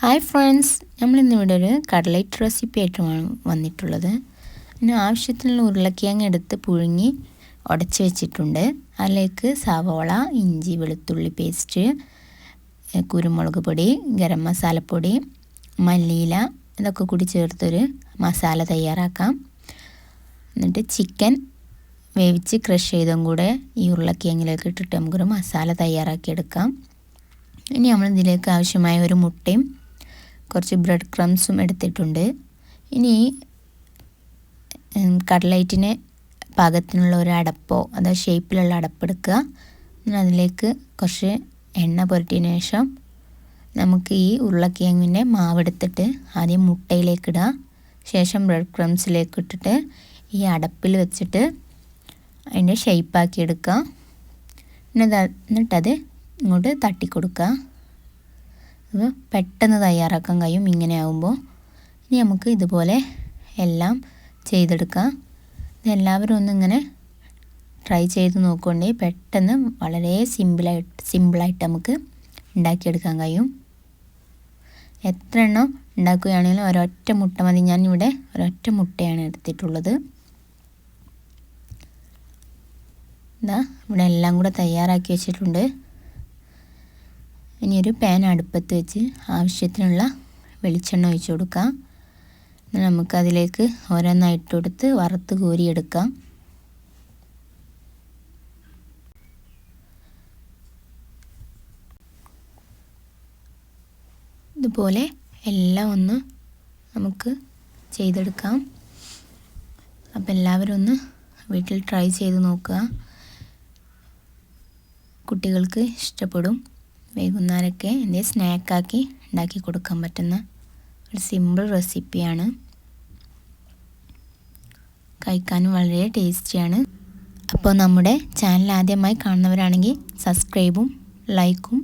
Hi friends നമ്മളിന്ന് ഇവിടെ ഒരു കട്ലൈറ്റ് റെസിപ്പി ആയിട്ടുമാണ് വന്നിട്ടുള്ളത്. അതിന് ആവശ്യത്തിനുള്ള ഉരുളക്കിഴങ്ങ് എടുത്ത് പുഴുങ്ങി ഉടച്ച് വെച്ചിട്ടുണ്ട്. അതിലേക്ക് സവോള ഇഞ്ചി വെളുത്തുള്ളി പേസ്റ്റ് കുരുമുളക് പൊടി ഗരം മസാലപ്പൊടി മല്ലിയില ഇതൊക്കെ കൂടി ചേർത്തൊരു മസാല തയ്യാറാക്കാം. എന്നിട്ട് ചിക്കൻ വേവിച്ച് ക്രഷ് ചെയ്തും കൂടെ ഈ ഉരുളക്കിഴങ്ങിലേക്ക് ഇട്ടിട്ട് നമുക്കൊരു മസാല തയ്യാറാക്കിയെടുക്കാം. ഇനി നമ്മൾ ഇതിലേക്ക് ആവശ്യമായ ഒരു മുട്ടയും കുറച്ച് ബ്രെഡ് ക്രംസും എടുത്തിട്ടുണ്ട്. ഇനി കട്ലൈറ്റിന് പാകത്തിനുള്ള ഒരു അടപ്പോ അതോ ഷേപ്പിലുള്ള അടപ്പെടുക്കുക അതിലേക്ക് കുറച്ച് എണ്ണ പുരട്ടിയതിന് ശേഷം നമുക്ക് ഈ ഉരുളക്കിഴങ്ങിന്റെ മാവെടുത്തിട്ട് ആദ്യം മുട്ടയിലേക്കിടുക ശേഷം ബ്രെഡ് ക്രംസിലേക്ക് ഇട്ടിട്ട് ഈ അടപ്പിൽ വെച്ചിട്ട് അതിന്റെ ഷേപ്പാക്കി എടുക്കുക. പിന്നെ എന്നിട്ടത് ഇങ്ങോട്ട് തട്ടിക്കൊടുക്കുക. അത് പെട്ടെന്ന് തയ്യാറാക്കാൻ കഴിയും. ഇങ്ങനെ ആകുമ്പോൾ ഇനി നമുക്ക് ഇതുപോലെ എല്ലാം ചെയ്തെടുക്കാം. ഇതെല്ലാവരും ഒന്നിങ്ങനെ ട്രൈ ചെയ്ത് നോക്കുകൊണ്ടേ പെട്ടെന്ന് വളരെ സിമ്പിളായിട്ട് സിമ്പിളായിട്ട് നമുക്ക് ഉണ്ടാക്കിയെടുക്കാൻ കഴിയും. എത്ര എണ്ണം ഉണ്ടാക്കുകയാണെങ്കിലും ഒരൊറ്റ മുട്ട മതി. ഞാനിവിടെ ഒരൊറ്റ മുട്ടയാണ് എടുത്തിട്ടുള്ളത്. ഇതാ ഇവിടെ എല്ലാം കൂടെ തയ്യാറാക്കി വെച്ചിട്ടുണ്ട്. ഇനി ഒരു പാൻ അടുപ്പത്ത് വെച്ച് ആവശ്യത്തിനുള്ള വെളിച്ചെണ്ണ ഒഴിച്ചു കൊടുക്കാം. നമുക്കതിലേക്ക് ഓരോന്നായിട്ട് കൊടുത്ത് വറുത്ത് കോരിയെടുക്കാം. ഇതുപോലെ എല്ലാം ഒന്ന് നമുക്ക് ചെയ്തെടുക്കാം. അപ്പം എല്ലാവരും ഒന്ന് വീട്ടിൽ ട്രൈ ചെയ്ത് നോക്കുക. കുട്ടികൾക്ക് ഇഷ്ടപ്പെടും. വൈകുന്നേരമൊക്കെ എന്തേ സ്നാക്കാക്കി ഉണ്ടാക്കി കൊടുക്കാൻ പറ്റുന്ന ഒരു സിമ്പിൾ റെസിപ്പിയാണ് കഴിക്കാനും വളരെ ടേസ്റ്റിയാണ് അപ്പോൾ നമ്മുടെ ചാനൽ ആദ്യമായി കാണുന്നവരാണെങ്കിൽ സബ്സ്ക്രൈബും ലൈക്കും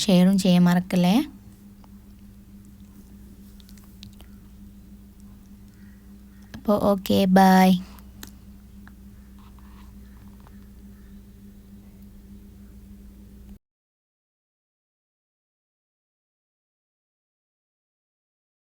ഷെയറും ചെയ്യാൻ മറക്കല്ലേ? അപ്പോൾ ഓക്കെ ബായ്